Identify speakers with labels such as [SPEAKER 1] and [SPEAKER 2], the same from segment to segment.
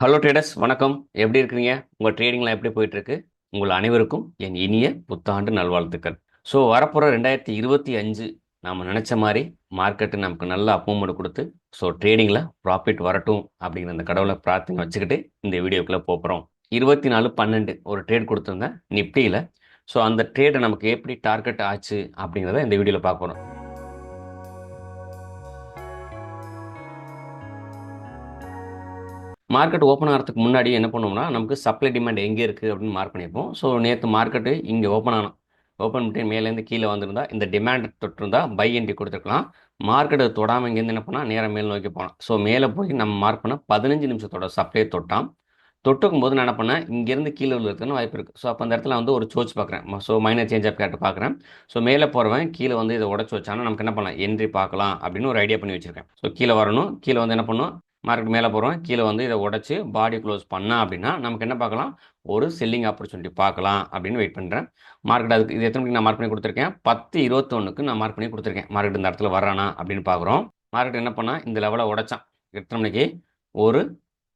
[SPEAKER 1] Hello traders வணக்கம். எப்படி இருக்கிறீங்க? உங்கள் ட்ரேடிங்லாம் எப்படி போயிட்டுருக்கு? உங்கள் அனைவருக்கும் என் இனிய புத்தாண்டு நல்வாழ்த்துக்கள். ஸோ வரப்போகிற ரெண்டாயிரத்தி இருபத்தி அஞ்சு நாம் நினச்ச மாதிரி மார்க்கெட்டு நமக்கு நல்ல அப்பமூமெண்ட் கொடுத்து ஸோ ட்ரேடிங்கில் ப்ராஃபிட் வரட்டும் அப்படிங்கிற அந்த கடவுளை பிரார்த்தனை வச்சுக்கிட்டு இந்த வீடியோக்குள்ளே போகிறோம் இருபத்தி நாலு பன்னெண்டு ஒரு ட்ரேட் கொடுத்துருந்தேன் நிப்டியில். ஸோ அந்த ட்ரேடை நமக்கு எப்படி டார்கெட் ஆச்சு அப்படிங்கிறத இந்த வீடியோவில் பார்க்குறோம் மார்க்கெட் ஓப்பன் ஆகிறதுக்கு முன்னாடி என்ன பண்ணுவோம்னா நமக்கு சப்ளை டிமாண்ட் எங்கே இருக்குது அப்படின்னு மார்க் பண்ணியிருப்போம். ஸோ நேற்று மார்க்கெட்டு இங்கே ஓப்பன் ஆனோம் ஓப்பன் பண்ணிட்டு மேலேருந்து கீழே வந்திருந்தா இந்த டிமாண்ட் தொட்டிருந்தா பை என்ட்ரி கொடுத்துருக்கலாம். மார்க்கெட்டை தொடாமல் இங்கேருந்து என்ன பண்ணால் நேரம் மேல் நோக்கி போகலாம் ஸோ மேலே போய் நம்ம மார்க் பண்ண பதினஞ்சு நிமிஷத்தோட சப்ளை தொட்டான். தொட்டுக்கும் போது நான் என்ன பண்ணேன் இங்கேருந்து கீழே இருக்கிறதுன்னு வாய்ப்பு இருக்குது ஸோ அப்போ அந்த இடத்துல வந்து ஒரு சோச் பார்க்குறேன். ஸோ மைனர் சேஞ்ச் ஆஃப் கேட்டு பார்க்குறேன். ஸோ மேலே போகிறவன் கீழே வந்து இதை உடச்சி வச்சானா நமக்கு என்ன பண்ணலாம்? என்ட்ரி பார்க்கலாம் அப்படின்னு ஒரு ஐடியா பண்ணி வச்சிருக்கேன். ஸோ கீழே வரணும். கீழே வந்து என்ன பண்ணும்? மார்க்கெட் மேலே போகிறோம் கீழே வந்து இதை உடச்சி பாடி க்ளோஸ் பண்ணால் அப்படின்னா நமக்கு என்ன பார்க்கலாம்? ஒரு செல்லிங் ஆப்பர்ச்சுனிட்டி பார்க்கலாம் அப்படின்னு வெயிட் பண்ணுறேன் மார்க்கெட் அதுக்கு இது எத்தனை மணிக்கு நான் மார்க் பண்ணி கொடுத்துருக்கேன்? பத்து இருபத்தொன்னுக்கு நான் மார்க் பண்ணி கொடுத்துருக்கேன். மார்க்கெட் இந்த இடத்துல வரானா அப்படின்னு பார்க்குறோம். மார்க்கெட் என்ன பண்ணால் இந்த லெவலை உடைச்சான். எத்தனை மணிக்கு? ஒரு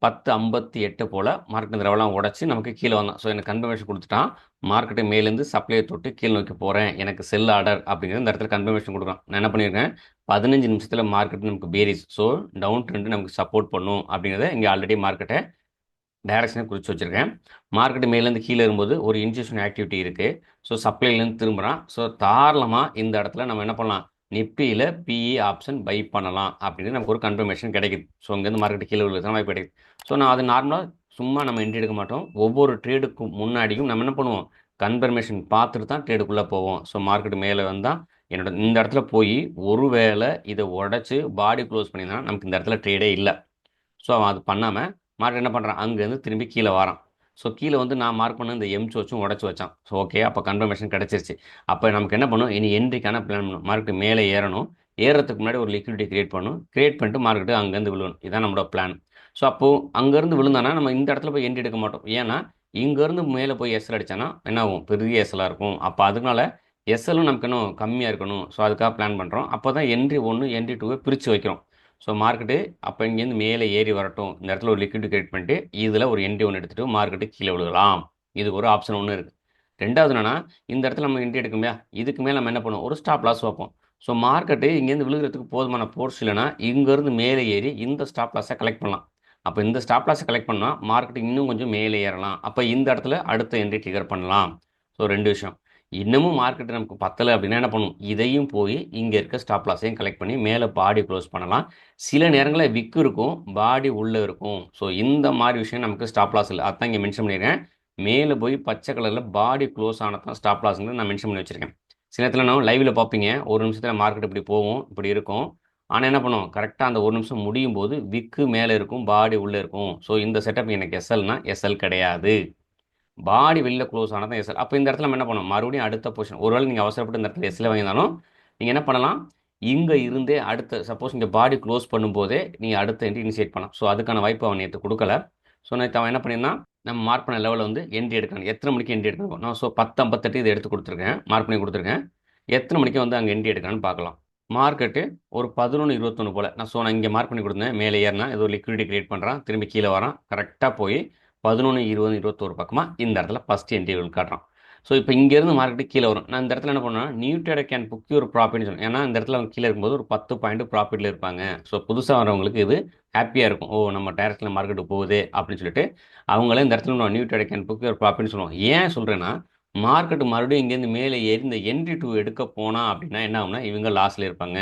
[SPEAKER 1] பத்து ஐம்பத்தி எட்டு போல் மார்க்கெட் இந்த லெவலாம் உடச்சி நமக்கு கீழே வந்தான். ஸோ எனக்கு கன்ஃபர்மேஷன் கொடுத்துட்டான். மார்க்கெட்டு மேலேருந்து சப்ளையை தொட்டு கீழே நோக்கி போகிறேன் எனக்கு செல் ஆர்டர் அப்படிங்கிறது இந்த இடத்துல கன்ஃபர்மேஷன் கொடுக்குறான். நான் என்ன பண்ணியிருக்கேன்? பதினஞ்சு நிமிஷத்தில் மார்க்கெட் நமக்கு பேரிஸ் ஸோ டவுன் ட்ரெண்டு நமக்கு சப்போர்ட் பண்ணும் அப்படிங்கிறத இங்கே ஆல்ரெடி மார்க்கெட்டை டைரக்ஷனை குறித்து வச்சுருக்கேன். மார்க்கெட் மேலேருந்து கீழே இருக்கும்போது ஒரு இன்ஜெக்ஷன் ஆக்டிவிட்டி இருக்குது ஸோ சப்ளைலேருந்து திரும்புகிறான் ஸோ தாராளமாக இந்த இடத்துல நம்ம என்ன பண்ணலாம்? நிப்டியில் பிஇ ஆப்ஷன் பை பண்ணலாம் அப்படின்னு நமக்கு ஒரு கன்ஃபர்மேஷன் கிடைக்குது. ஸோ இங்கேருந்து மார்க்கெட் கீழே விழுது வாய்ப்பு கிடைக்குது. ஸோ நான் அது நார்மலாக சும்மா நம்ம என்ட்ரி எடுக்க மாட்டோம். ஒவ்வொரு ட்ரேடுக்கும் முன்னாடியும் நம்ம என்ன பண்ணுவோம்? கன்ஃபர்மேஷன் பார்த்துட்டு தான் ட்ரேடுக்குள்ளே போவோம். ஸோ மார்க்கெட் மேலே வந்தால் என்னோட இந்த இடத்துல போய் ஒருவேளை இதை உடச்சி பாடி க்ளோஸ் பண்ணியிருந்தா நமக்கு இந்த இடத்துல ட்ரேடே இல்லை. ஸோ அவன் அது பண்ணாமல் மார்க்கெட் என்ன பண்ணுறான் அங்கேருந்து திரும்பி கீழே வரான். ஸோ கீழே வந்து நான் மார்க் பண்ண இந்த எம்ச்சு வச்சும் உடச்சி வச்சான். ஸோ ஓகே அப்போ கன்ஃபர்மேஷன் கிடச்சிருச்சு. அப்போ நமக்கு என்ன பண்ணும்? இனி என்ட்ரிக்கான பிளான் பண்ணணும். மார்க்கெட் மேலே ஏறணும். ஏறதுக்கு முன்னாடி ஒரு லிக்விடிட்டி கிரியேட் பண்ணணும். கிரியேட் பண்ணிட்டு மார்க்கெட்டு அங்கேருந்து விழுணும் இதான் நம்மளோட பிளான் ஸோ அப்போது அங்கேருந்து விழுந்தானா? நம்ம இந்த இடத்துல போய் எண்டி எடுக்க மாட்டோம். ஏன்னா இங்கேருந்து மேலே போய் எஸ்எல் அடித்தானா என்ன ஆகும்? பெரிய எஸ்எல்லாக இருக்கும். அப்போ அதனால எஸ்எல்லும் நமக்கு இன்னும் கம்மியாக இருக்கணும். ஸோ அதுக்காக பிளான் பண்ணுறோம் அப்போ தான் என்ட்ரி ஒன்று என்ட்ரி டூவை பிரித்து வைக்கிறோம் ஸோ மார்க்கெட்டு அப்போ இங்கேருந்து மேலே ஏறி வரட்டும். இந்த இடத்துல ஒரு லிக்விட் கிரியேட் பண்ணிட்டு இதில் ஒரு என்ட்ரி ஒன்று எடுத்துகிட்டு மார்க்கெட்டு கீழே விழுகலாம். இதுக்கு ஒரு ஆப்ஷன் ஒன்று இருக்குது ரெண்டாவது என்னென்னா இந்த இடத்துல நம்ம என்ட்ரி எடுக்க இதுக்கு மேலே நம்ம என்ன பண்ணுவோம்? ஒரு ஸ்டாப் லாஸ் வைப்போம். ஸோ மார்க்கெட்டு இங்கேருந்து விழுகிறதுக்கு போதுமான போர்ஸ் இல்லைனா இங்கேருந்து மேலே ஏறி இந்த ஸ்டாப் லாஸை கலெக்ட் பண்ணலாம். அப்போ இந்த ஸ்டாப் லாஸை கலெக்ட் பண்ணால் மார்க்கெட் இன்னும் கொஞ்சம் மேலே ஏறலாம். அப்போ இந்த இடத்துல அடுத்த என்ட்ரி ட்ரிகர் பண்ணலாம். ஸோ ரெண்டு விஷயம். இன்னமும் மார்க்கெட் நமக்கு பத்தலை அப்படின்னா என்ன பண்ணும்? இதையும் போய் இங்கே இருக்க ஸ்டாப் லாஸையும் கலெக்ட் பண்ணி மேலே பாடி க்ளோஸ் பண்ணலாம். சில நேரங்களில் விக்கு இருக்கும் பாடி உள்ளே இருக்கும். ஸோ இந்த மாதிரி விஷயம் நமக்கு ஸ்டாப் லாஸ் இல்லை. அதான் இங்கே மென்ஷன் பண்ணியிருக்கேன். மேலே போய் பச்சை கலரில் பாடி க்ளோஸ் ஆனதான் ஸ்டாப் லாஸ்ங்கிறது நான் மென்ஷன் பண்ணி வச்சுருக்கேன். சில நேரத்தில் நான் லைவில் பார்ப்பீங்க. ஒரு நிமிஷத்தில் மார்க்கெட் இப்படி போகும் இப்படி இருக்கும். ஆனால் என்ன பண்ணுவோம்? கரெக்டாக அந்த ஒரு நிமிஷம் முடியும் போது விக்கு மேலே இருக்கும் பாடி உள்ளே இருக்கும். ஸோ இந்த செட்டப் எனக்கு எஸ்எல்னா எஸ்எல் கிடையாது. பாடி வெளியில் க்ளோஸ் ஆனால் தான் எஸ்எல் அப்போ இந்த இடத்துல நம்ம என்ன பண்ணணும் மறுபடியும் அடுத்த பொசிஷன். ஒருவேளை நீங்கள் அவசரப்பட்டு இந்த இடத்துல எஸ்எல் வாங்கியிருந்தாலும் நீங்கள் என்ன பண்ணலாம்? இங்கே இருந்தே அடுத்த சப்போஸ் இங்கே பாடி க்ளோஸ் பண்ணும்போதே நீங்கள் அடுத்த என்ட்ரி இனிஷியேட் பண்ணலாம். ஸோ அதுக்கான வாய்ப்பு அவன் நேற்று கொடுக்கல. ஸோ நேற்று அவன் என்ன பண்ணியிருந்தான்? நம்ம மார்க் பண்ண லெவலில் வந்து என்ட்ரி எடுக்கணும் எத்தனை மணிக்கு என்ட்ரி எடுக்கணும் நான் ஸோ பத்து ஐம்பத்தெட்டு இதை எடுத்து கொடுத்துருக்கேன். மார்க் பண்ணி கொடுத்துருக்கேன். எத்தனை மணிக்கு வந்து அங்கே என்ட்ரி எடுக்கணும்னு பார்க்கலாம். மார்க்கெட்டு ஒரு பதினொன்று இருபத்தொன்று போல். நான் ஸோ நான் இங்கே மார்க் பண்ணி கொடுத்தேன். மேலே ஏறினா ஏதோ லிக்விடிட்டி கிரியேட் பண்ணுறான் திரும்பி கீழே வரான். கரெக்டாக போய் பதினொன்று இருபது இருபத்தோரு பக்கமாக இந்த இடத்துல ஃபஸ்ட் என்ட்ரி காட்டுறான். ஸோ இப்போ இங்கேருந்து மார்க்கெட்டு கீழே வரும். நான் இந்த இடத்துல என்ன பண்ணுவேன் நியூட்டட் கேன் புக்கி ஒரு ப்ராஃபிட்னு சொல்லணும் ஏன்னா இந்த இடத்துல அவங்க கீழே இருக்கும்போது ஒரு பத்து பாயிண்ட் ப்ராஃபிட்டில் இருப்பாங்க. ஸோ புதுசாக வரவங்களுக்கு இது ஹாப்பியாக இருக்கும். ஓ நம்ம டேரக்டில் மார்க்கெட்டு போகுது அப்படின்னு சொல்லிட்டு அவங்களே இந்த இடத்துல நான் நியூட்டட் கேன் புக்கி ஒரு ப்ராஃபிட்னு சொல்லுவோம் ஏன் சொல்கிறேன்னா மார்க்கெட்டு மறுபடியும் இங்கேருந்து மேலே ஏறி இந்த என்ட்ரி டூ எடுக்க போனால் அப்படின்னா என்ன ஆகும்னா இவங்க லாஸில் இருப்பாங்க.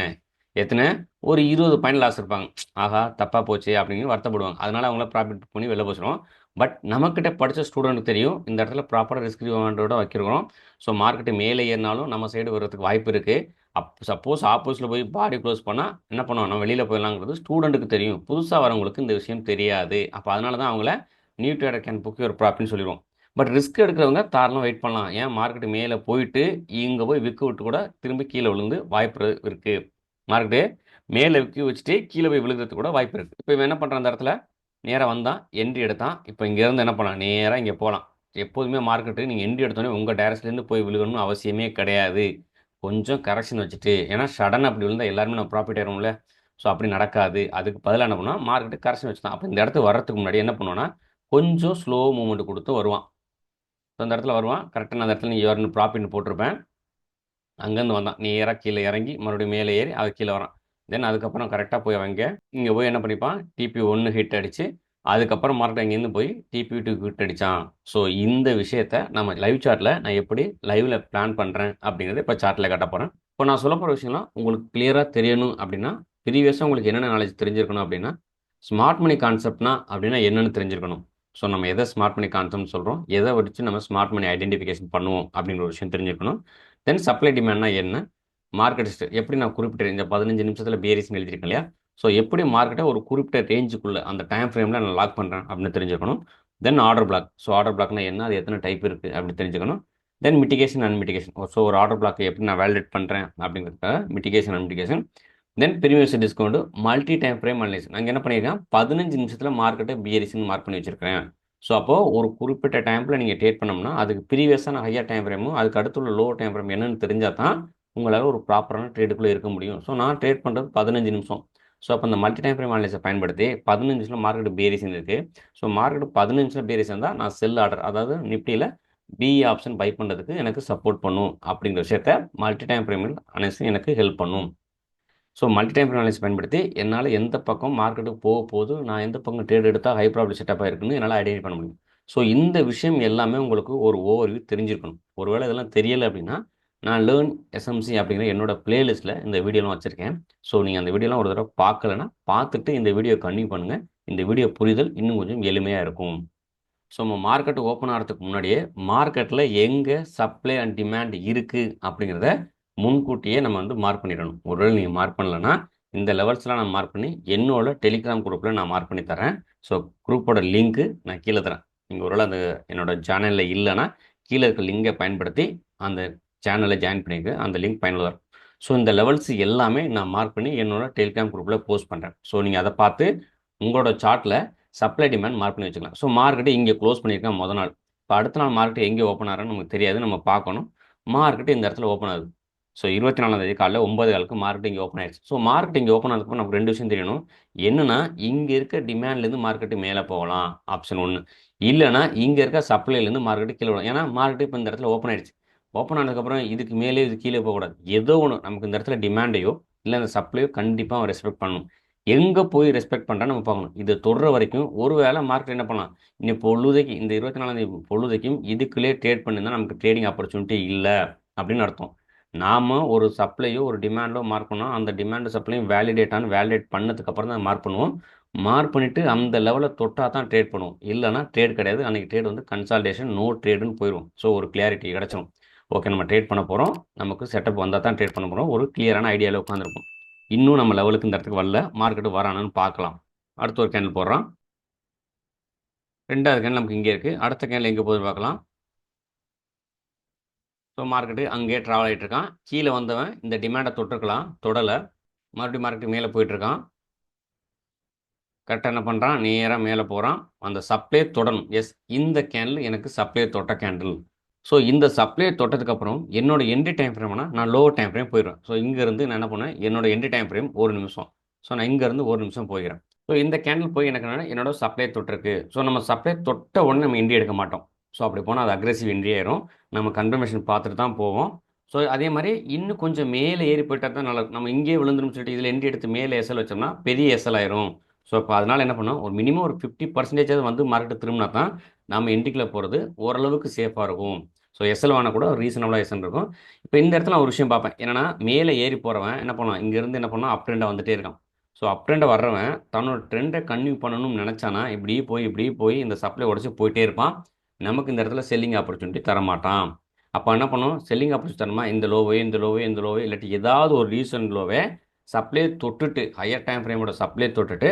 [SPEAKER 1] எத்தனை? ஒரு இருபது பாயிண்ட் லாஸ் இருப்பாங்க. ஆஹா தப்பாக போச்சு அப்படின்னு வருத்தப்படுவாங்க. அதனால் அவங்கள ப்ராஃபிட் பண்ணி வெளில போச்சுருவோம் பட் நம்மக்கிட்ட படித்த ஸ்டூடெண்ட்டுக்கு தெரியும் இந்த இடத்துல ப்ராப்பராக ரிஸ்க் ரிவாண்டோட வைக்கிறோம் ஸோ மார்க்கெட்டு மேலே ஏறினாலும் நம்ம சைடு வர்றதுக்கு வாய்ப்பு இருக்குது அப் சப்போஸ் ஆப்போஸில் போய் பாடி க்ளோஸ் பண்ணால் என்ன பண்ணுவோம்? நம்ம வெளியில் போயிடலாங்கிறது ஸ்டூடெண்ட்டுக்கு தெரியும். புதுசாக வரவங்களுக்கு இந்த விஷயம் தெரியாது. அப்போ அதனால தான் அவங்கள நியூ ட்ரேடர் கேன் புக் ஒரு ப்ராஃபிட்னு சொல்லிடுவோம். பட் ரிஸ்க் எடுக்கிறவங்க தாராளம் வெயிட் பண்ணலாம். ஏன்? மார்க்கெட் மேலே போயிட்டு இங்கே போய் விற்க விட்டு கூட திரும்ப கீழே விழுந்து வாய்ப்பு இருக்குது மார்க்கெட்டு மேலே விற்க வச்சுட்டு கீழே போய் விழுகிறதுக்கு கூட வாய்ப்பு இருக்குது இப்போ இவன் என்ன பண்ணுறான் அந்த இடத்துல? நேராக வந்தான் என்ட்ரி எடுத்தான். இப்போ இங்கேருந்து என்ன பண்ணலாம்? நேராக இங்கே போகலாம் எப்போதுமே மார்க்கெட்டு நீங்கள் என்ட்ரி எடுத்தோடனே உங்கள் டேரக்ட்லேருந்து போய் விழுகணும்னு அவசியமே கிடையாது. கொஞ்சம் கரெக்ஷன் வச்சுட்டு ஏன்னா சடன் அப்படி விழுந்தால் எல்லாருமே நம்ம ப்ராஃபிட் ஆயிரும்ல ஸோ அப்படி நடக்காது. அதுக்கு பதிலாக என்ன பண்ணுவோம் மார்க்கெட்டு கரெக்ஷன் வச்சுதான். அப்போ இந்த இடத்துக்கு வர்றதுக்கு முன்னாடி என்ன பண்ணுவோன்னா கொஞ்சம் ஸ்லோ மூமெண்ட் கொடுத்து வருவான். ஸோ அந்த இடத்துல வருவான். கரெக்டாக அந்த இடத்துல நீங்கள் வரணும் ப்ராப்பின்னு போட்டிருப்பேன். அங்கேருந்து வந்தான். நேராக கீழே இறங்கி மறுபடியும் மேலே ஏறி அது கீழே வரான். தென் அதுக்கப்புறம் கரெக்டாக போய் அவங்க இங்கே போய் என்ன பண்ணிப்பான்? டிபி ஒன்று ஹிட் அடித்து அதுக்கப்புறம் மறுபடியும் இங்கேருந்து போய் டிபி டூ ஹிட் அடித்தான் ஸோ இந்த விஷயத்த நம்ம லைவ் சார்ட்டில் நான் எப்படி லைவில் பிளான் பண்ணுறேன் அப்படிங்கிறத இப்போ சார்ட்டில் காட்ட போகிறேன் இப்போ நான் சொல்ல போகிற விஷயம்லாம் உங்களுக்கு கிளியராக தெரியணும் அப்படின்னா ப்ரீவியஸாக உங்களுக்கு என்னென்ன நாலேஜ் தெரிஞ்சிருக்கணும் அப்படின்னா ஸ்மார்ட் மணி கான்செப்ட்னா அப்படின்னா என்னென்னு தெரிஞ்சிருக்கணும். ஸோ நம்ம எதை ஸ்மார்ட் மணி கான்செப்ட் சொல்கிறோம் எதை வச்சு நம்ம ஸ்மார்ட் மணி ஐடென்டிஃபிகேஷன் பண்ணுவோம்? அப்படிங்கிற ஒரு விஷயம் தெரிஞ்சுக்கணும். தென் சப்ளை டிமாண்ட்னா என்ன? மார்க்கெட் எப்படி நான் குறிப்பிட்டேன் இந்த பதினஞ்சு நிமிஷத்தில் பியரிஸ்னு எழுதியிருக்கேன் இல்லையா? ஸோ எப்படி மார்க்கெட்டை ஒரு குறிப்பிட்ட ரேஞ்சுக்குள்ளே அந்த டைம் ஃப்ரேமில் நான் லாக் பண்ணுறேன் அப்படின்னு தெரிஞ்சுக்கணும். Then order block so order பிளாக்னா என்ன? அது எத்தனை டைப் இருக்குது அப்படின்னு தெரிஞ்சுக்கணும். Then mitigation and mitigation so ஒரு ஆர்டர் பிளாக் எப்படி நான் வேலிடேட் பண்ணுறேன் அப்படிங்கிறதுக்காக mitigation and mitigation then premium discount multi time frame analyse நாங்கள் என்ன பண்ணியிருக்கேன் பதினஞ்சு நிமிஷத்தில் மார்க்கெட்டை பியரிஸ்னு மார்க் பண்ணி வச்சிருக்கேன் ஸோ அப்போது ஒரு குறிப்பிட்ட டைமில் நீங்கள் ட்ரேட் பண்ணோம்னா அதுக்கு ப்ரீவியஸான ஹையர் டைம் ஃப்ரேமும் அதுக்கு அடுத்துள்ள லோ டைம் ஃப்ரேம் என்னன்னு தெரிஞ்சால் தான் உங்களால் ஒரு ப்ராப்பரான ட்ரேடுக்குள்ளே இருக்க முடியும். ஸோ நான் ட்ரேட் பண்ணுறது பதினஞ்சு நிமிஷம். ஸோ அப்போ அந்த மல்டி டைம் ஃப்ரேம் அனலைஸை பயன்படுத்தி பதினஞ்சு நிமிஷம் மார்க்கெட் பேரிஸ் இருக்குது ஸோ மார்க்கெட் பதினஞ்சு நிமிஷம் பேரிஸ் இருந்தால் நான் செல் ஆர்டர் அதாவது நிஃப்டியில் பிஇ ஆப்ஷன் பை பண்ணுறதுக்கு எனக்கு சப்போர்ட் பண்ணும். அப்படிங்கிற விஷயத்த மல்டி டைம் ஃப்ரேமில் அனலைஸ் எனக்கு ஹெல்ப் பண்ணும். ஸோ மல்டி டைம் அனலைஸ் பயன்படுத்தி என்னால் எந்த பக்கம் மார்க்கெட்டுக்கு போக போது நான் எந்த பக்கம் ட்ரேட் எடுத்தால் ஹை ப்ராப்ளம் செட்டப்பாக இருக்குன்னு என்னால் ஐடென்டிஃபை பண்ண முடியும். ஸோ இந்த விஷயம் எல்லாமே உங்களுக்கு ஒரு ஓவர்வியூ தெரிஞ்சிருக்கணும். ஒருவேளை இதெல்லாம் தெரியலை அப்படின்னா நான் லேர்ன் எஸ்எம்சி அப்படிங்கிற என்னோட பிளேலிஸ்ட்டில் இந்த வீடியோலாம் வச்சுருக்கேன். ஸோ நீங்கள் அந்த வீடியோலாம் ஒரு தடவை பார்க்கலன்னா பார்த்துட்டு இந்த வீடியோ கன்டினியூ பண்ணுங்கள் இந்த வீடியோ புரிதல் இன்னும் கொஞ்சம் எளிமையாக இருக்கும். ஸோ நம்ம மார்க்கெட் ஓப்பன் ஆகிறதுக்கு முன்னாடியே மார்க்கெட்டில் எங்கே சப்ளை அண்ட் டிமாண்ட் இருக்குது அப்படிங்கிறத முன்கூட்டியே நம்ம வந்து மார்க் பண்ணிடணும். ஒருவேளை நீங்கள் மார்க் பண்ணலன்னா இந்த லெவல்ஸ்லாம் நான் மார்க் பண்ணி என்னோட டெலிகிராம் குரூப்பில் நான் மார்க் பண்ணி தரேன். ஸோ குரூப்போட லிங்க்கு நான் கீழே தரேன். நீங்கள் ஒருவேளை அந்த என்னோட சேனலில் இல்லைன்னா கீழே இருக்க லிங்கை பயன்படுத்தி அந்த சேனலை ஜாயின் பண்ணியிருக்கு அந்த லிங்க் பயனுள்ளதாக ஸோ இந்த லெவல்ஸ் எல்லாமே நான் மார்க் பண்ணி என்னோட டெலிகிராம் குரூப்பில் போஸ்ட் பண்ணுறேன் ஸோ நீங்கள் அதை பார்த்து உங்களோட சார்ட்டில் சப்ளை டிமாண்ட் மார்க் பண்ணி வச்சுக்கலாம். ஸோ மார்க்கெட்டு இங்கே க்ளோஸ் பண்ணியிருக்கேன் முத நாள். இப்போ அடுத்த நாள் மார்க்கெட் எங்கே ஓப்பன் ஆகிறோன்னு நமக்கு தெரியாது. நம்ம பார்க்கணும். மார்க்கெட்டு இந்த இடத்துல ஓப்பன் ஆகுது. ஸோ இருபத்தி நாலாந்தேதி காலையில் ஒன்பது காலுக்கு மார்க்கெட் இங்கே ஓப்பன் ஆயிடுச்சு. ஸோ மார்க்கெட்டிங் ஓப்பன் ஆனதுக்கு நமக்கு ரெண்டு விஷயம் தெரியணும். என்னன்னா இங்கே இருக்க டிமாண்ட்லேருந்து மார்க்கெட்டு மேலே போகலாம் ஆப்ஷன் ஒன்று இல்லைனா இங்கே இருக்க சப்ளைலேருந்து மார்க்கெட்டு கீழே விடும் ஏன்னா மார்க்கெட் இப்போ இந்த இடத்துல ஓப்பன் ஆயிடுச்சு. ஓப்பன் ஆனதுக்கப்புறம் இதுக்கு மேலே இது கீழே போகக்கூடாது. ஏதோ ஒன்று நமக்கு இந்த இடத்துல டிமாண்டையோ இல்லை அந்த சப்ளையோ கண்டிப்பாக ரெஸ்பெக்ட் பண்ணணும். எங்கே போய் ரெஸ்பெக்ட் பண்ணுறான்னு நம்ம பார்க்கணும். இது தொடுற வரைக்கும் ஒரு வேளை மார்க்கெட் என்ன பண்ணலாம்? இன்னும் பொழுதைக்கு இந்த இருபத்தி நாலாந்தேதி பொழுதைக்கும் இதுக்குள்ளே ட்ரேட் பண்ணியிருந்தால் நமக்கு ட்ரேடிங் ஆப்பர்ச்சுனிட்டி இல்லை அப்படின்னு அர்த்தம். நாம் ஒரு சப்ளையோ ஒரு டிமாண்டோ மார்க் பண்ணோம். அந்த டிமாண்டு சப்ளையும் வேலிடேட் ஆன வேலிடேட் பண்ணதுக்கப்புறம் தான் மார்க் பண்ணுவோம். மார்க் பண்ணிவிட்டு அந்த லெவலில் தொட்டால் தான் ட்ரேட் பண்ணுவோம். இல்லைனா ட்ரேட் கிடையாது. அன்றைக்கி ட்ரேட் வந்து கன்சால்டேஷன் நோ ட்ரேடுன்னு போயிடும் ஸோ ஒரு கிளியாரிட்டி கிடச்சிரும். ஓகே நம்ம ட்ரேட் பண்ண போகிறோம் நமக்கு செட்டப் வந்தால் தான் ட்ரேட் பண்ண போகிறோம் ஒரு கிளியரான ஐடியாவில் உட்காந்துருக்கும் இன்னும் நம்ம லெவலுக்கு இந்த இடத்துக்கு வரல. மார்க்கெட்டு வரானான்னு பார்க்கலாம். அடுத்த ஒரு கேண்டில் போடுறான். ரெண்டாவது கேண்டில் நமக்கு இங்கே இருக்குது அடுத்த கேண்டில் எங்கே போகுதுன்னு பார்க்கலாம். ஸோ மார்க்கெட்டு அங்கேயே ட்ராவல் ஆகிட்டு இருக்கான். கீழே வந்தவன் இந்த டிமாண்டை தொட்டிருக்கலாம். தொடலை. மறுபடியும் மார்க்கெட்டு மேலே போயிட்டுருக்கான் கரெக்டாக என்ன பண்ணுறான் நேராக மேலே போகிறான் அந்த சப்ளை தொடணும். எஸ் இந்த கேண்டில் எனக்கு சப்ளை தொட்ட கேண்டில் ஸோ இந்த சப்ளை தொட்டதுக்கப்புறம் என்னோட என்ட்ரி டைம் ஃப்ரேம்னா நான் லோ டைம் ஃப்ரேம் போயிடுவேன். ஸோ இங்கேருந்து நான் என்ன பண்ணுவேன்? என்னோட என்ட்ரி டைம் ஃப்ரேம் ஒரு நிமிஷம். ஸோ நான் இங்கேருந்து ஒரு நிமிஷம் போயிடுறேன். ஸோ இந்த கேண்டில் போய் எனக்கு என்னென்னா என்னோட சப்ளை தொட்டிருக்கு. ஸோ நம்ம சப்ளை தொட்ட உடனே நம்ம என்ட்ரி எடுக்க மாட்டோம். ஸோ அப்படி போனால் அது அக்ரெசிவ் என்ட்ரி ஆயிரும். நம்ம கன்ஃபர்மேஷன் பார்த்துட்டு தான் போவோம். ஸோ அதே மாதிரி இன்னும் கொஞ்சம் மேலே ஏறி போயிட்டால் தான் நல்லா நம்ம இங்கேயே விழுந்துரும் சொல்லிட்டு இதில் என்ட்ரி எடுத்து மேலே எஸ்எல் வச்சோம்னா பெரிய எஸ்எல் ஆயிரும். ஸோ இப்போ அதனால் என்ன பண்ணோம்? ஒரு மினிமம் ஒரு ஃபிஃப்டி பர்சன்டேஜாவது வந்து மார்க்கெட் திரும்பினா தான் நம்ம என்ட்ரிக்கில் போகிறது ஓரளவுக்கு சேஃபாக இருக்கும். ஸோ எஸ்எல் வாங்கினா கூட ரீசனபிளாக எஸ்எல் இருக்கும். இப்போ இந்த இடத்துல நான் ஒரு விஷயம் பார்ப்பேன். என்னன்னா மேலே ஏறி போகிறவன் என்ன பண்ணுவான்? இங்கேருந்து என்ன பண்ணால் அப் ட்ரெண்டாக வந்துட்டே இருக்கான். ஸோ அப் ட்ரெண்டை வர்றவன் தன்னோட ட்ரெண்டை கன்டினியூ பண்ணணும்னு நினச்சானா இப்படி போய் இப்படி போய் இந்த சப்ளை உடச்சி போயிட்டே இருப்பான். நமக்கு இந்த இடத்துல செல்லிங் ஆப்பர்ச்சுனிட்டி தரமாட்டான். அப்போ என்ன பண்ணும்? செல்லிங் ஆப்பர்ச்சுனிட்டி தரமா இந்த லோவே இந்த லோவே இந்த லோவே இல்லாட்டி ஏதாவது ஒரு ரீசன் லோவே சப்ளை தொட்டுட்டு ஹையர் டைம் ஃப்ரேமோட சப்ளை தொட்டுட்டு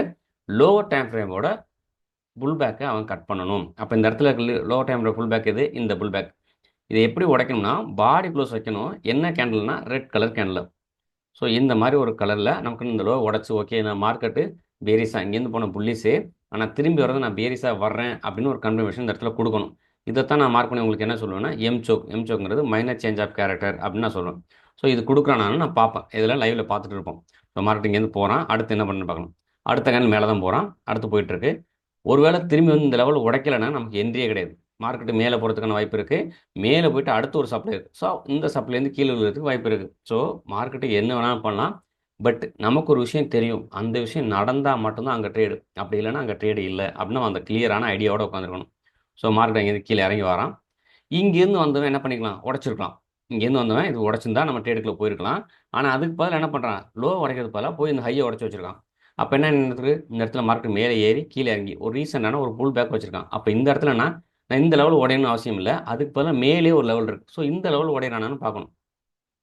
[SPEAKER 1] லோவர் டைம் ஃப்ரேமோட புல் பேக்கை அவன் கட் பண்ணணும். அப்போ இந்த இடத்துல லோவர் டைமோட புல் பேக் இது இந்த புல் பேக் இதை எப்படி உடைக்கணும்னா பாடி க்ளோஸ் வைக்கணும். என்ன கேண்டில்னா ரெட் கலர் கேண்டில் ஸோ இந்த மாதிரி ஒரு கலரில் நமக்கு இந்த லோ உடச்சி ஓகே நான் மார்க்கெட்டு பேரிஸாக இங்கேருந்து போன புள்ளிஸே ஆனால் திரும்பி வரது நான் பேரிஸாக வர்றேன் அப்படின்னு ஒரு கன்ஃபர்மேஷன் இந்த இடத்துல கொடுக்கணும். இதைத்தான் நான் மார்க் பண்ணி உங்களுக்கு என்ன சொல்லுவேன்னா எம் சோக் எம் சோக்ங்கிறது மைனர் சேஞ்ச் ஆஃப் கேரக்டர் அப்படின்னு நான் சொல்லுவேன். ஸோ இது கொடுக்குறானாலும் நான் பார்ப்பேன். இதில் லைவில் பார்த்துட்டு இருப்போம். ஸோ மார்க்கெட் இங்கேருந்து போகிறான் அடுத்து என்ன பண்ணு பார்க்கணும். அடுத்த கண் மேலே தான் போகிறான் அடுத்து போயிட்டுருக்கு ஒருவேளை திரும்பி வந்து இந்த லெவல் உடைக்கலைன்னா நமக்கு என்ட்ரியே கிடையாது. மார்க்கெட்டு மேலே போகிறதுக்கான வாய்ப்பு இருக்குது மேலே போயிட்டு அடுத்து ஒரு சப்ளை இருக்குது ஸோ இந்த சப்ளைலேருந்து கீழே விழுறதுக்கு வாய்ப்பு இருக்குது ஸோ மார்க்கெட்டு என்ன வேணாலும் பண்ணலாம். பட் நமக்கு ஒரு விஷயம் தெரியும். அந்த விஷயம் நடந்தால் மட்டும்தான் அங்கே ட்ரேடு அப்படி இல்லைன்னா அங்கே ட்ரேடு இல்லை. அப்படின்னு அந்த கிளியரான ஐடியாவோட உட்காந்துருக்கணும் ஸோ மார்க்கெட் அங்கேருந்து கீழே இறங்கி வரான். இங்கேருந்து வந்தவன் என்ன பண்ணிக்கலாம்? உடச்சிருக்கலாம். இங்கேருந்து வந்தவன் இது உடச்சிருந்தா நம்ம ட்ரேடுக்குள்ளே போயிருக்கலாம். ஆனால் அதுக்கு பதில் என்ன பண்ணுறான் லோ உடைக்கிறது பதிலாக போய் இந்த ஹையை உடச்சி வச்சிருக்கான். அப்போ என்ன நடந்திருக்கு இந்த இடத்துல மார்க்கெட் மேலே ஏறி கீழே இறங்கி ஒரு ரீசெண்டான ஒரு புல் பேக் வச்சிருக்கான். அப்போ இந்த இடத்துல நான் இந்த லெவல் உடையணும்னு அவசியம் இல்லை. அதுக்கு பதிலாக மேலே ஒரு லெவல் இருக்குது ஸோ இந்த லெவல் உடையிறானான்னு பார்க்கணும்.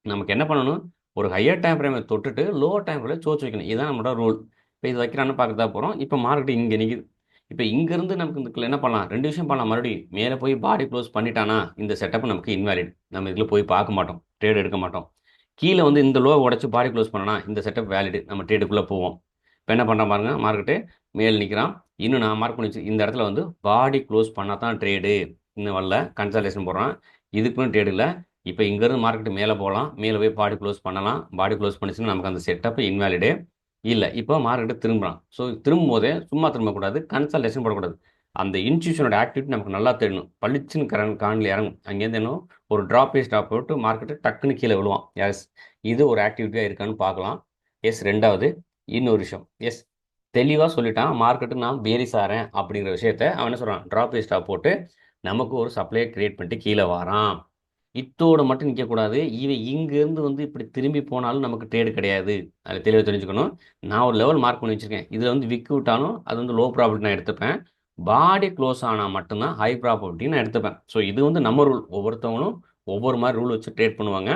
[SPEAKER 1] நமக்கு என்ன பண்ணணும்? ஒரு ஹையர் டைம் ஃப்ரேமை தொட்டுட்டு லோவர் டைம் ஃப்ரேமில் சோச்சு வைக்கணும். இதுதான் நம்மளோட ரூல் இப்போ இது வைக்கிறான்னு பார்க்க போகிறோம் இப்போ மார்க்கெட் இங்கே நிற்குது இப்போ இங்கேருந்து நமக்கு இந்த என்ன பண்ணலாம்? ரெண்டு விஷயம் பண்ணலாம். மறுபடியும் மேலே போய் பாடி க்ளோஸ் பண்ணிட்டானா இந்த செட்டப் நமக்கு இன்வாலிட் நம்ம இதில் போய் பார்க்க மாட்டோம். ட்ரேட் எடுக்க மாட்டோம். கீழே வந்து இந்த லோ உடச்சி பாடி க்ளோஸ் பண்ணனா இந்த செட்டப் வேலிடு நம்ம ட்ரேடுக்குள்ளே போவோம். இப்போ என்ன பண்ணுறான் பாருங்க மார்க்கெட்டு மேல் நிற்கிறான் இன்னும் நான் மார்க் பண்ணி வச்சு இந்த இடத்துல வந்து பாடி க்ளோஸ் பண்ணால் தான் ட்ரேடு இன்னும் வரல. கன்சல்டேஷன் போடுறான். இதுக்குன்னு ட்ரேடு இல்லை. இப்போ இங்கேருந்து மார்க்கெட் மேலே போகலாம் மேலே போய் பாடி க்ளோஸ் பண்ணலாம். பாடி க்ளோஸ் பண்ணிச்சுன்னா நமக்கு அந்த செட்டப் இன்வாலிடே இல்லை. இப்போ மார்க்கெட்டு திரும்புகிறான் ஸோ திரும்பும் போதே சும்மா திரும்பக்கூடாது. கன்சல்டேஷன் போடக்கூடாது. அந்த இன்ஸ்டியூஷனோட ஆக்டிவிட்டி நமக்கு நல்லா தெரியணும். பளிச்சுன்னு கரண் காணில் இறங்கும். அங்கேருந்து என்ன ஒரு ட்ராப் பேஸ் ஸ்டாப் போட்டு மார்க்கெட்டு டக்குன்னு கீழே விழுவான். எஸ் இது ஒரு ஆக்டிவிட்டியாக இருக்கான்னு பார்க்கலாம். எஸ் ரெண்டாவது இன்னொரு விஷயம். எஸ் தெளிவாக சொல்லிட்டான். மார்க்கெட்டு நான் பேரிஸ் ஆகிறேன் அப்படிங்கிற விஷயத்த அவன் என்ன சொல்கிறான் ட்ராப் பேஸ் ஸ்டாப் போட்டு நமக்கு ஒரு சப்ளையை க்ரியேட் பண்ணிட்டு கீழே வரான். இத்தோட மட்டும் நிற்கக்கூடாது இவன் இங்கேருந்து வந்து இப்படி திரும்பி போனாலும் நமக்கு ட்ரேடு கிடையாது. அதில் தெளிவாக தெரிஞ்சுக்கணும். நான் ஒரு லெவல் மார்க் பண்ணி வச்சுருக்கேன். இதில் வந்து விக்கு விட்டாலும் அது வந்து லோ ப்ராஃபிட் நான் எடுத்துப்பேன். பாடி க்ளோஸ் ஆனால் மட்டும்தான் ஹை ப்ராஃபிட்டின்னு நான் எடுத்துப்பேன். ஸோ இது வந்து நம்ம ரூல் ஒவ்வொருத்தவங்களும் ஒவ்வொரு மாதிரி ரூல் வச்சு ட்ரேட் பண்ணுவாங்க.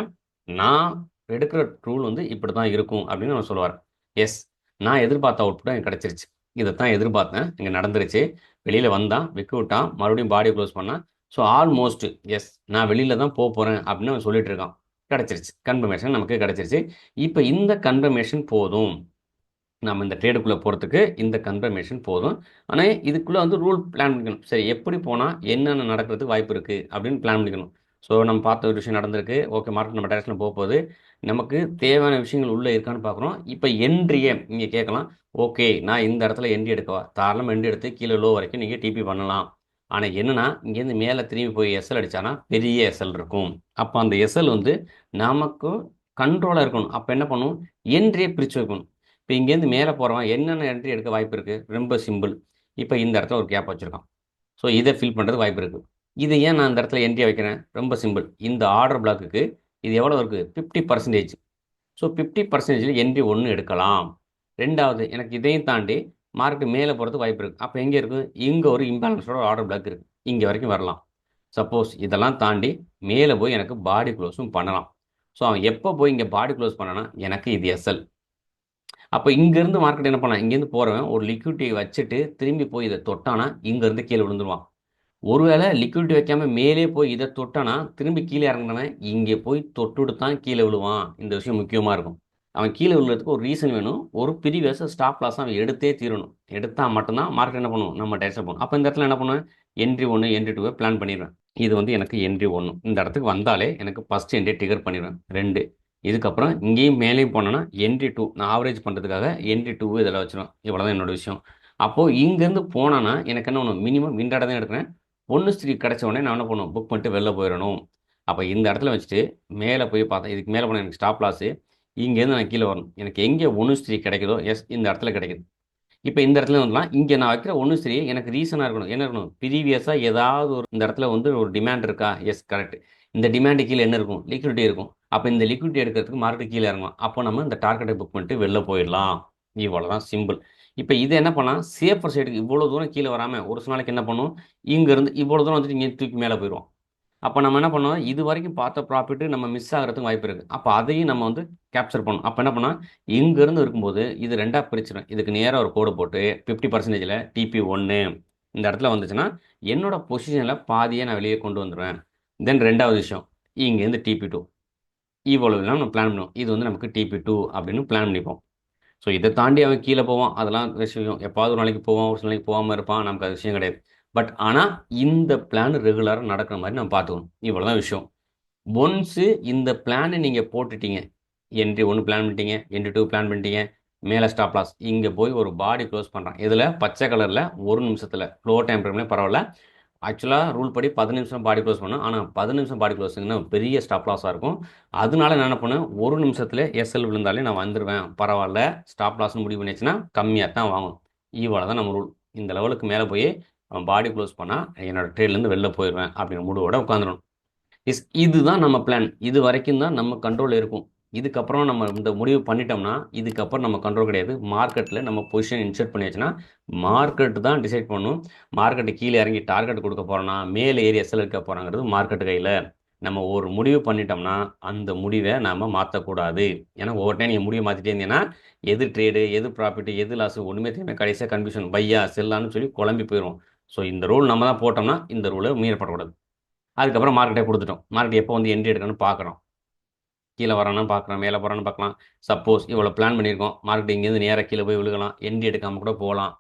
[SPEAKER 1] நான் எடுக்கிற ரூல் வந்து இப்படி தான் இருக்கும் அப்படின்னு நான் சொல்லுவார் எஸ் நான் எதிர்பார்த்த அவுட்புட் எனக்கு கிடச்சிருச்சு. இதை தான் எதிர்பார்த்தேன். இங்கே நடந்துருச்சு. வெளியில் வந்தான் விக்கு விட்டான். மறுபடியும் பாடி க்ளோஸ் பண்ணான். ஸோ ஆல்மோஸ்ட் எஸ் நான் வெளியில் தான் போக போகிறேன் அப்படின்னு அவன் சொல்லிட்டு இருக்கான். கிடச்சிருச்சு. கன்ஃபர்மேஷன் நமக்கு கிடச்சிருச்சு. இப்போ இந்த கன்ஃபர்மேஷன் போதும். நம்ம இந்த ட்ரேடுக்குள்ளே போகிறதுக்கு இந்த கன்ஃபர்மேஷன் போதும். ஆனால் இதுக்குள்ளே வந்து ரூல் பிளான் பண்ணிக்கணும். சரி எப்படி போனால் என்னென்ன நடக்கிறதுக்கு வாய்ப்பு இருக்குது அப்படின்னு பிளான் பண்ணிக்கணும். ஸோ நம்ம பார்த்த ஒரு விஷயம் நடந்திருக்கு. ஓகே மார்க்கெட் நம்ம டேரக்ஷனில் போக போகுது. நமக்கு தேவையான விஷயங்கள் உள்ளே இருக்கான்னு பார்க்குறோம். இப்போ என்ட்ரியை நீங்கள் கேட்கலாம். ஓகே நான் இந்த இடத்துல என்ட்ரி எடுக்கவா? தாராளமாக என்ட்ரி எடுத்து கீழே லோ வரைக்கும் நீங்கள் டிபி பண்ணலாம். ஆனால் என்னென்னா இங்கேருந்து மேலே திரும்பி போய் எஸ்எல் அடித்தானா பெரிய எஸ்எல் இருக்கும். அப்போ அந்த எஸ்எல் வந்து நமக்கும் கண்ட்ரோலாக இருக்கணும். அப்போ என்ன பண்ணும்? என்ட்ரியை பிரித்து வைக்கணும். இப்போ இங்கேருந்து மேலே போகிறவன் என்னென்ன என்ட்ரி எடுக்க வாய்ப்பு இருக்குது ரொம்ப சிம்பிள் இப்போ இந்த இடத்துல ஒரு கேப் வச்சுருக்கான். ஸோ இதை ஃபில் பண்ணுறது வாய்ப்பு இருக்குது இது ஏன் நான் இந்த இடத்துல என்ட்ரி வைக்கிறேன்? ரொம்ப சிம்பிள் இந்த ஆர்டர் பிளாக்குக்கு இது எவ்வளோ இருக்குது ஃபிஃப்டி பர்சன்டேஜ் ஸோ ஃபிஃப்டி பர்சன்டேஜில் என்ட்ரி ஒன்று எடுக்கலாம். ரெண்டாவது எனக்கு இதையும் தாண்டி மார்க்கெட் மேலே போகிறதுக்கு வாய்ப்பு இருக்குது அப்போ எங்கே இருக்குது இங்கே ஒரு இம்பேலன்ஸோட ஆர்டர் பிளாக் இருக்குது இங்கே வரைக்கும் வரலாம். சப்போஸ் இதெல்லாம் தாண்டி மேலே போய் எனக்கு பாடி க்ளோஸும் பண்ணலாம். ஸோ அவன் எப்போ போய் இங்கே பாடி க்ளோஸ் பண்ணனா எனக்கு இது எஸ்எல் அப்போ இங்கேருந்து மார்க்கெட் என்ன பண்ணான் இங்கேருந்து போகிறவன் ஒரு லிக்விடிட்டியை வச்சுட்டு திரும்பி போய் இதை தொட்டானா இங்கேருந்து கீழே விழுந்துருவான். ஒருவேளை லிக்விடிட்டி வைக்காமல் மேலே போய் இதை தொட்டானா திரும்பி கீழே இறங்கினவன் இங்கே போய் தொட்டுட்டு தான் கீழே விழுவான். இந்த விஷயம் முக்கியமாக இருக்கும். அவன் கீழே விழுறதுக்கு ஒரு ரீசன் வேணும். ஒரு ப்ரீவியஸ் ஸ்டாப் லாஸ் அவன் எடுத்தே தீரணும். எடுத்தால் மட்டும்தான் மார்க்கெட் என்ன பண்ணுவோம் நம்ம டேரக்ஷன் போகணும் அப்போ இந்த இடத்துல என்ன பண்ணுவேன்? என்ட்ரி ஒன்று என்ட்ரி டூவை பிளான் பண்ணிடுவேன். இது வந்து எனக்கு என்ட்ரி ஒன்று இந்த இடத்துக்கு வந்தாலே எனக்கு ஃபஸ்ட் என்ட்ரி டிகர் பண்ணிடுவேன். ரெண்டு. இதுக்கப்புறம் இங்கேயும் மேலேயும் போனேன்னா என்ட்ரி டூ நான் ஆவரேஜ் பண்ணுறதுக்காக என்ட்ரி டூ இதில் வச்சிடும் இவ்வளோ தான் என்னோட விஷயம். அப்போது இங்கேருந்து போனேன்னா எனக்கு என்ன ஒன்று மினிமம் விண்டாட தான் எடுக்கிறேன். ஒன்று ஸ்திரீ கிடச்ச உடனே நான் என்ன பண்ணுவோம் புக் பண்ணிட்டு வெளில போயிடணும். அப்போ இந்த இடத்துல வச்சுட்டு மேலே போய் பார்த்தேன் இதுக்கு மேலே போனால் எனக்கு ஸ்டாப் லாஸு இங்கேருந்து நான் கீழே வரணும். எனக்கு எங்கே ஒன்று ஸ்திரீ கிடைக்குதோ எஸ் இந்த இடத்துல கிடைக்குது. இப்போ இந்த இடத்துல வந்துலாம் இங்கே நான் வைக்கிற ஒன்று ஸ்திரீ எனக்கு ரீசனாக இருக்கணும். என்ன இருக்கணும்? ப்ரீவியஸாக ஏதாவது ஒரு இந்த இடத்துல வந்து ஒரு டிமாண்ட் இருக்கா? எஸ் கரெக்ட் இந்த டிமாண்டு கீழே என்ன இருக்கும்? லிக்விடிட்டி இருக்கும். அப்போ இந்த லிக்விடிட்டி எடுக்கிறதுக்கு மார்க்கெட் கீழே இறங்கும் அப்போ நம்ம இந்த டார்கெட்டை புக் பண்ணிட்டு வெளில போயிடலாம். இவ்வளோ தான் சிம்பிள் இப்போ இதை என்ன பண்ணலாம்? சேஃபர் சைடுக்கு இவ்வளோ தூரம் கீழே வராமல் ஒரு சில நாளைக்கு என்ன பண்ணும்? இங்கேருந்து இவ்வளோ தூரம் வந்துட்டு இங்கே தூக்கி மேலே போயிடுவோம். அப்போ நம்ம என்ன பண்ணோம் இது வரைக்கும் பார்த்த ப்ராஃபிட்டு நம்ம மிஸ் ஆகிறதுக்கு வாய்ப்பு இருக்குது அப்போ அதையும் நம்ம வந்து கேப்சர் பண்ணணும். அப்போ என்ன பண்ணால் இங்கேருந்து இருக்கும்போது இது ரெண்டாக பிரிச்சிடும். இதுக்கு நேராக ஒரு கோடு போட்டு ஃபிஃப்டி பர்சன்டேஜில் டிபி ஒன்று இந்த இடத்துல வந்துச்சுன்னா என்னோட பொசிஷனில் பாதியை நான் வெளியே கொண்டு வந்துடுவேன் தென் ரெண்டாவது விஷயம் இங்கேருந்து டிபி டூ இவ்வளவு நம்ம பிளான் பண்ணுவோம். இது வந்து நமக்கு டிபி டூ அப்படின்னு பிளான் பண்ணிப்போம். ஸோ இதை தாண்டி அவன் கீழே போவான். அதெல்லாம் விஷயம். எப்பாவது ஒரு நாளைக்கு போவான் ஒரு சில நாளைக்கு போகாமல் இருப்பான். நமக்கு அது விஷயம் கிடையாது. பட் ஆனால் இந்த பிளான் ரெகுலராக நடக்கிற மாதிரி நம்ம பார்த்துக்கணும். இவ்வளோ தான் விஷயம். ஒன்ஸு இந்த பிளானை நீங்கள் போட்டுட்டீங்க என்ட்ரி ஒன்று பிளான் பண்ணிட்டீங்க என்ட்ரி டூ பிளான் பண்ணிட்டீங்க மேலே ஸ்டாப் லாஸ் இங்கே போய் ஒரு பாடி க்ளோஸ் பண்ணுறான் இதில் பச்சை கலரில் ஒரு நிமிஷத்தில் ஃப்ளோ டைம் பிரேம்லேயே பரவாயில்ல. ஆக்சுவலாக ரூல் படி பதினஞ்சு நிமிஷம் பாடி க்ளோஸ் பண்ணும். ஆனால் பதினஞ்சு நிமிஷம் பாடி க்ளோஸுங்கன்னா பெரிய ஸ்டாப் லாஸாக இருக்கும். அதனால நான் என்ன பண்ணேன் ஒரு நிமிஷத்தில் எஸ்எல் விழுந்தாலே நான் வந்துடுவேன் பரவாயில்ல ஸ்டாப் லாஸ்னு முடிவு பண்ணிச்சுன்னா கம்மியாக தான் வாங்கணும். இவ்வளோ தான் நம்ம ரூல் இந்த லெவலுக்கு மேலே போய் பாடி க்ளோஸ் பண்ணால் என்னோடய ட்ரெயின்லேருந்து வெளில போயிடுவேன் அப்படிங்கிற முடிவோட உட்காந்துடணும் இஸ் இதுதான் நம்ம பிளான் இது வரைக்கும் தான் நம்ம கண்ட்ரோல் இருக்கும். இதுக்கப்புறம் நம்ம இந்த முடிவு பண்ணிட்டோம்னா இதுக்கப்புறம் நம்ம கண்ட்ரோல் கிடையாது. மார்க்கெட்டில் நம்ம பொசிஷன் இன்சர்ட் பண்ணி வச்சுன்னா மார்க்கெட் தான் டிசைட் பண்ணும் மார்க்கெட்டு கீழே இறங்கி டார்கெட் கொடுக்க போகிறோன்னா மேலே ஏறி எஸ்எல் இருக்க போகிறாங்கிறது மார்க்கெட் கையில். நம்ம ஒரு முடிவு பண்ணிட்டோம்னா அந்த முடிவை நாம் மாற்றக்கூடாது ஏன்னா ஒவ்வொரு டைம் நீங்கள் முடிவை மாற்றிட்டே இருந்தீங்கன்னா எது ட்ரேடு எது ப்ராஃபிட் எது லாஸ் ஒன்றுமே தெரியுமே கடைசியாக கன்ஃபியூஷன் பையா செல்லான்னு சொல்லி குழம்பி போயிடும் ஸோ இந்த ரூல் நம்ம தான் போட்டோம்னா இந்த ரூலை மீறப்படக்கூடாது. அதுக்கப்புறம் மார்க்கெட்டை கொடுத்துட்டோம். மார்க்கெட் எப்போ வந்து என்ட்ரி எடுக்கணும்னு பார்க்குறோம். கீழே வரானு பார்க்குறோம் மேலே போகிறான்னு பார்க்கலாம். சப்போஸ் இவ்வளோ பிளான் பண்ணியிருக்கோம். மார்க்கெட் இங்கேருந்து நேராக கீழே போய் விழுகலாம். என்ட்ரி எடுக்காமல் கூட போகலாம்.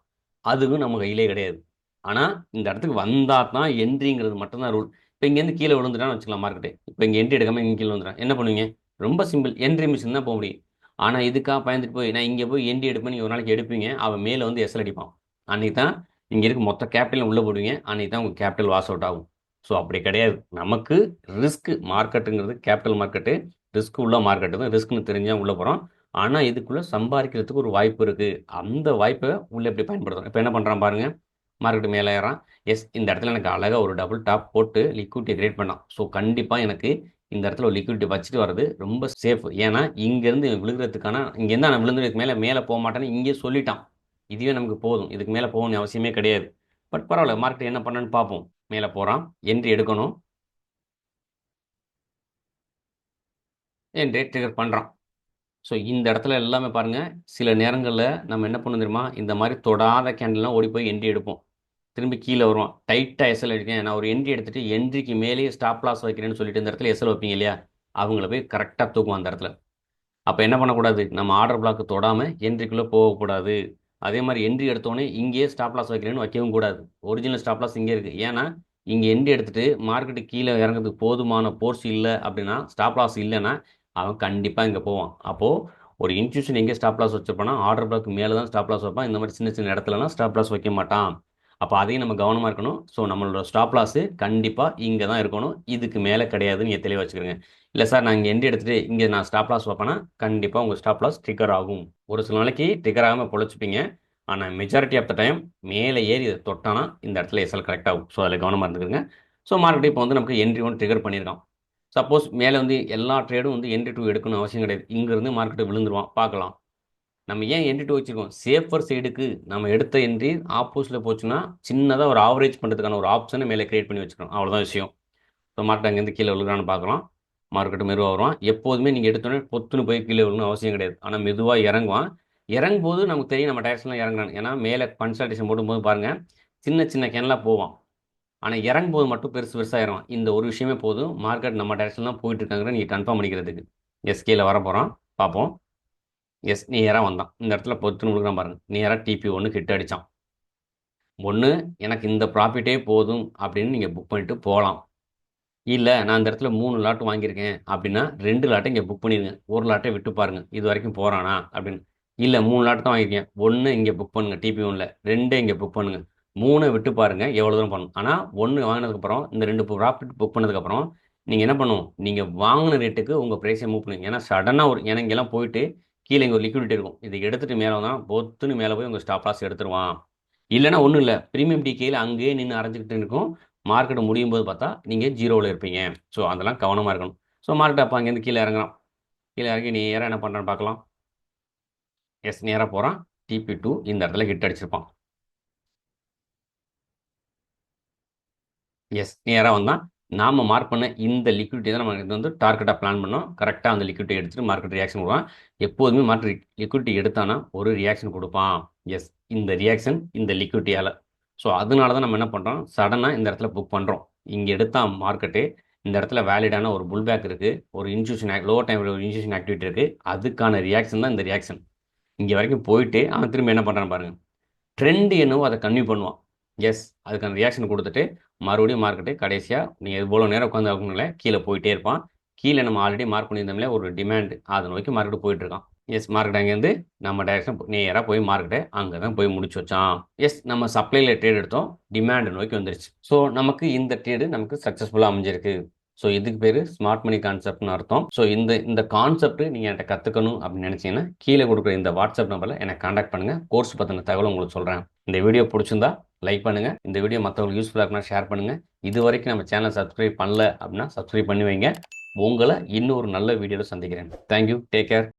[SPEAKER 1] அதுவும் நம்ம கையிலே கிடையாது. ஆனால் இந்த இடத்துக்கு வந்தால் தான் என்ட்ரிங்கிறது மட்டும்தான் ரூல் இப்போ இங்கேருந்து கீழே விழுந்துட்டான்னு வச்சுக்கலாம் மார்க்கெட்டு இப்போ இங்கே என்ட்ரி எடுக்காமல் இங்கே கீழே வந்துடும் என்ன பண்ணுவீங்க? ரொம்ப சிம்பிள் என்ட்ரி மிஷின் தான் போக முடியும். ஆனால் இதுக்காக பயந்துட்டு போய் நான் இங்கே போய் என்ட்ரி எடுப்பேன் நீங்கள் ஒரு நாளைக்கு எடுப்பீங்க. அவன் மேலே வந்து எஸ்எல் அடிப்பான். அன்றைக்கி தான் இங்கே இருக்க மொத்த கேபிட்டலும் உள்ளே போடுவீங்க. அன்றைக்கி தான் உங்கள் கேபிட்டல் வாஷ் அவுட் ஆகும். ஸோ அப்படி கிடையாது. நமக்கு ரிஸ்க்கு மார்க்கெட்டுங்கிறது கேபிட்டல் மார்க்கெட்டு ரிஸ்க் உள்ள மார்க்கெட்டு தான். ரிஸ்க்னு தெரிஞ்சால் உள்ளே போகிறோம் ஆனால் இதுக்குள்ளே சம்பாதிக்கிறதுக்கு ஒரு வாய்ப்பு இருக்குது அந்த வாய்ப்பை உள்ளே எப்படி பயன்படுத்தணும்? இப்போ என்ன பண்ணுறான் பாருங்கள் மார்க்கெட்டு மேலே ஏறான். எஸ் இந்த இடத்துல எனக்கு அழகாக ஒரு டபுள் டாப் போட்டு லிக்விட்டியை கிரியேட் பண்ணான். ஸோ கண்டிப்பாக எனக்கு இந்த இடத்துல ஒரு லிக்விடிட்டி வச்சுட்டு வர்றது ரொம்ப சேஃப் ஏன்னா இங்கேருந்து விழுகிறதுக்கான இங்கேருந்து நான் விழுந்ததுக்கு மேலே மேலே போக மாட்டேன்னு இங்கே சொல்லிட்டான். இதுவே நமக்கு போதும். இதுக்கு மேலே போகணும் அவசியமே கிடையாது. பட் பரவாயில்ல மார்க்கெட் என்ன பண்ணணும்னு பார்ப்போம். மேலே போகிறான் என்ட்ரி எடுக்கணும். என்ட்ரி ட்ரிகர் பண்ணுறான் ஸோ இந்த இடத்துல எல்லாமே பாருங்கள் சில நேரங்களில் நம்ம என்ன பண்ணணும் தெரியுமா? இந்த மாதிரி தொடாத கேண்டல்லாம் ஓடி போய் என்ட்ரி எடுப்போம். திரும்பி கீழே வருவோம் டைட்டாக எஸ்எல் அடிக்கேன் நான் ஒரு என்ட்ரி எடுத்துகிட்டு என்ட்ரிக்கு மேலேயே ஸ்டாப் லாஸ் வைக்கிறேன்னு சொல்லிட்டு இந்த இடத்துல எஸ்எல் வைப்பீங்க இல்லையா? அவங்கள போய் கரெக்டாக தூக்கும் அந்த இடத்துல. அப்போ என்ன பண்ணக்கூடாது? நம்ம ஆர்டர் பிளாக்கு தொடாமல் என்ட்ரிக்குள்ளே போகக்கூடாது. அதே மாதிரி என்ட்ரி எடுத்தோடனே இங்கேயே ஸ்டாப் லாஸ் வைக்கிறேன்னு வைக்கவும் கூடாது. ஒரிஜினல் ஸ்டாப் லாஸ் இங்கே இருக்குது ஏன்னா இங்கே என்ட்ரி எடுத்துகிட்டு மார்க்கெட்டு கீழே இறங்குறதுக்கு போதுமான போர்ஸ் இல்லை அப்படின்னா ஸ்டாப் லாஸ் இல்லைன்னா அவன் கண்டிப்பாக இங்கே போவான். அப்போது ஒரு இன்ஸ்டியூஷன் எங்கே ஸ்டாப் லாஸ் வச்சிருப்பானா ஆர்டர் பிளாக் மேலே தான் ஸ்டாப் லாஸ் வைப்பான். இந்த மாதிரி சின்ன சின்ன இடத்துலலாம் ஸ்டாப் லாஸ் வைக்க மாட்டான். அப்போ அதையும் நம்ம கவனமாக இருக்கணும். ஸோ நம்மளோட ஸ்டாப் லாஸு கண்டிப்பாக இங்கே தான் இருக்கணும். இதுக்கு மேலே கிடையாதுன்னு நீங்கள் தெளிவாக வச்சுக்கிறேங்க இல்லை சார் நான் இங்கே என்ட்ரி எடுத்துகிட்டு இங்கே நான் ஸ்டாப் லாஸ் வைப்பேன்னா கண்டிப்பாக உங்கள் ஸ்டாப் லாஸ் ட்ரிகர் ஆகும். ஒரு சில நாளைக்கு ட்ரிகர் ஆகாமல் பொழைச்சிப்பீங்க. ஆனால் மெஜாரிட்டி ஆஃப் த டைம் மேலே ஏறி இதை தொட்டானா இந்த இடத்துல எஸ்எல் கரெக்ட் ஆகும். ஸோ அதில் கவனமாக இருந்துக்கிறங்க ஸோ மார்க்கெட் இப்போ வந்து நமக்கு என்ட்ரி ஒன்று ட்ரிகர் பண்ணியிருக்கான். சப்போஸ் மேலே வந்து எல்லா ட்ரேடும் வந்து என்ட்ரி டூ எடுக்கணும் அவசியம் கிடையாது. இங்கேருந்து மார்க்கெட்டு விழுந்துருவான். பார்க்கலாம். நம்ம ஏன் என்ட்ரி டூ வச்சுருக்கோம்? சேஃபர் சைடுக்கு நம்ம எடுத்த என்ட்ரி ஆப்போசிட்டில் போச்சுன்னா சின்னதாக ஒரு ஆவரேஜ் பண்ணுறதுக்கான ஒரு ஆப்ஷனை மேலே கிரியேட் பண்ணி வச்சுக்கணும். அவ்வளோதான் விஷயம். ஸோ மார்க்கெட் அங்கேருந்து கீழே விழுகிறான்னு பார்க்கலாம். மார்க்கெட்டு மெதுவாக வருவான் எப்போதுமே நீங்கள் எடுத்தோடனே பொத்துன்னு போய் கீழே வரணும்னு அவசியம் கிடையாது. ஆனால் மெதுவாக இறங்குவான். இறங்கும்போது நமக்கு தெரியும் நம்ம டயர்ஸ்லாம் இறங்குறான். ஏன்னா மேலே கன்சல்டேஷன் போடும்போது பாருங்கள் சின்ன சின்ன கேன்லாம் போவான். ஆனால் இறங்கும்போது மட்டும் பெருசு பெருசாக இறங்கும் இந்த ஒரு விஷயமே போதும். மார்க்கெட் நம்ம டேரக்ஷன் தான் போயிட்டு இருக்காங்கிற நீங்கள் கன்ஃபார்ம் பண்ணிக்கிறதுக்கு. எஸ் கீழே வர போகிறோம் பார்ப்போம். எஸ் நேராக வந்தான். இந்த இடத்துல பொத்துன்னு கொடுக்குறான் பாருங்க. நேராக டிபி ஒன்று கிட்ட அடித்தான் ஒன்று எனக்கு இந்த ப்ராஃபிட்டே போதும் அப்படின்னு நீங்கள் புக் பண்ணிட்டு போகலாம். இல்லை நான் இந்த இடத்துல மூணு லாட் வாங்கியிருக்கேன் அப்படின்னா ரெண்டு லாட்டை இங்கே புக் பண்ணிடுங்க ஒரு லாட்டை விட்டு பாருங்கள் இது வரைக்கும் போகிறானா அப்படின்னு. இல்லை மூணு லாட் தான் வாங்கியிருக்கேன். ஒன்று இங்கே புக் பண்ணுங்கள் டிபி ஒன்றில் ரெண்டு இங்கே புக் பண்ணுங்கள் மூணை விட்டு பாருங்கள் எவ்வளோ தூரம் பண்ணணும் ஆனால் ஒன்று வாங்கினதுக்கப்புறம் இந்த ரெண்டு ப்ராஃபிட் புக் பண்ணதுக்கப்புறம் நீங்கள் என்ன பண்ணுவோம் நீங்கள் வாங்கின ரேட்டுக்கு உங்கள் ப்ரைஸை மூவ் பண்ணுங்க ஏன்னா சடனாக ஒரு ஏன்னா இங்கெல்லாம் போயிட்டு கீழே இங்கே ஒரு லிக்விடிட்டி இருக்கும். இதை எடுத்துகிட்டு மேலே தான் பொத்துன்னு மேலே போய் உங்கள் ஸ்டாப் லாஸ் எடுத்துருவான். இல்லைனா ஒன்றும் இல்லை. ப்ரீமியம் டிகேயில் அங்கேயே நின்று அரைஞ்சிக்கிட்டு இருக்கும் மார்க்கெட் முடியும் போது பார்த்தா நீங்கள் ஜீரோவில் இருப்பீங்க. ஸோ அதெல்லாம் கவனமாக இருக்கணும். ஸோ மார்க்கெட் அப்போ அங்கேருந்து கீழே இறங்குறான். கீழே இறங்கி நேராக என்ன பண்ணுறான்னு பார்க்கலாம். எஸ் நேராக போகிறான் டிபி டூ இந்த இடத்துல ஹிட் அடிச்சிருப்பான். எஸ் நேராக வந்தால் நாம் மார்க் பண்ண இந்த லிக்விடிட்டி தான் நம்ம இது வந்து டார்கெட்டாக பிளான் பண்ணோம். கரெக்டாக அந்த லிக்விடிட்டி எடுத்துகிட்டு மார்க்கெட் ரியாக்ஷன் கொடுவான் எப்போதுமே மார்க்கெட் லிக்விடிட்டி எடுத்தானா ஒரு ரியாக்ஷன் கொடுப்பான். எஸ் இந்த ரியாக்ஷன் இந்த லிக்விட்டியால் ஸோ அதனால தான் நம்ம என்ன பண்ணுறோம் சடனாக இந்த இடத்துல புக் பண்ணுறோம் இங்கே எடுத்தால் மார்க்கெட்டு இந்த இடத்துல வேலிடான ஒரு புல் பேக் இருக்குது ஒரு இன்ஸ்டியூஷன் லோ டைம் ஒரு இன்ஸ்டியூஷன் ஆக்டிவிட்டி இருக்குது அதுக்கான ரியாக்ஷன் தான் இந்த ரியாக்ஷன் இங்கே வரைக்கும் போயிட்டு அவன் திரும்ப என்ன பண்ணுறான் பாருங்கள் ட்ரெண்ட் என்னவோ அதை கன்வியூ பண்ணுவான். எஸ் அதுக்கான ரியாக்ஷன் கொடுத்துட்டு மறுபடியும் மார்க்கெட்டு கடைசியாக நீங்கள் இவ்வளோ நேரம் உட்காந்து அவங்கள கீழே போயிட்டே இருப்பான். கீழே நம்ம ஆல்ரெடி மார்க் பண்ணியிருந்தோம்ல ஒரு டிமாண்ட் அதை நோக்கி மார்க்கெட்டு போயிட்டுருக்கான் எஸ் மார்க்கெட் அங்கேருந்து நம்ம டைரக்ஷன் நேராக போய் மார்க்கெட்டை அங்கே தான் போய் முடிச்சு வச்சான். எஸ் நம்ம சப்ளைல ட்ரேட் எடுத்தோம். டிமாண்ட் நோக்கி வந்துருச்சு. ஸோ நமக்கு இந்த ட்ரேடு நமக்கு சக்ஸஸ்ஃபுல்லாக அமைஞ்சிருக்கு. ஸோ இதுக்கு பேர் ஸ்மார்ட் மணி கான்செப்ட்னு அர்த்தம். ஸோ இந்த இந்த கான்செப்ட் நீங்கள் என்கிட்ட கற்றுக்கணும் அப்படின்னு நினச்சிங்கன்னா கீழே கொடுக்குற இந்த வாட்ஸ்அப் நம்பரில் எனக்கு காண்டாக்ட் பண்ணுங்கள் கோர்ஸ் பற்றின தகவல் உங்களுக்கு சொல்கிறேன் இந்த வீடியோ பிடிச்சிருந்தா லைக் பண்ணுங்கள் இந்த வீடியோ மற்றவங்களுக்கு யூஸ்ஃபுல்லாக இருக்குன்னா ஷேர் பண்ணுங்கள் இது வரைக்கும் நம்ம சேனலை சப்ஸ்கிரைப் பண்ணல அப்படின்னா சப்ஸ்கிரைப் பண்ணி வைங்க. உங்களை இன்னொரு நல்ல வீடியோவில் சந்திக்கிறேன். Thank you take care